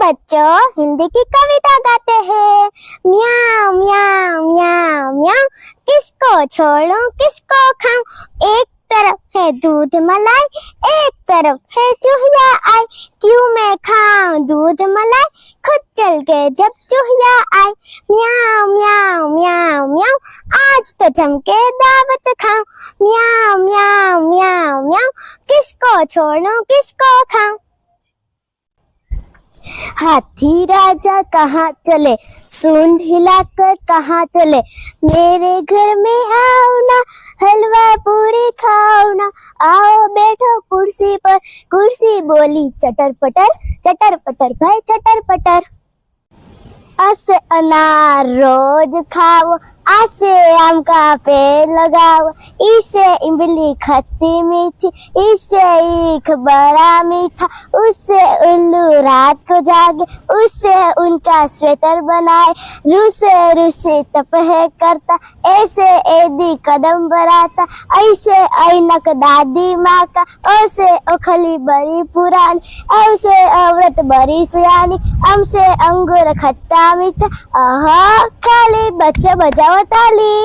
बच्चों हिंदी की कविता गाते हैं। म्याऊ म्याऊ म्याऊ म्याऊ, किसको छोड़ूं, किसको खाऊं? एक तरफ़ है दूध मलाई, एक तरफ़ है चूहिया आई क्यों मैं खाऊं दूध मलाई? खुद चल के जब चूहिया आई म्याऊ म्याऊ म्याऊ म्याऊ, आज तो जमके दावत खाऊं। म्याऊ म्याऊ म्याऊ म्याऊ, किसको छोड़ूं, किसको खाऊं? हाथी राजा कहाँ चले? सूंड हिलाकर कहाँ चले? मेरे घर में आओ ना, हलवा पूरी खाओ ना। आओ बैठो कुर्सी पर, कुर्सी बोली चटर पटर चटर पटर भाई, चटर पटर। असे अनार रोज खाओ, आसे आम का पेड़ लगाओ, इसे इमली खट्टी मीठी, इसे ईख बड़ा मीठा उससे उल्लू रात को जागे उससे उनका स्वेटर बनाए, रूसे रूसे तपहे करता, ऐसे एदी कदम बढ़ाता, ऐसे ऐनक दादी माँ का ऐसे ओखली बड़ी पुरानी ऐसे औरत बड़ी सियानी हमसे अंगूर खट्टा કવિતા અહ ખાલી બચ્ચે બજાવો તાલી.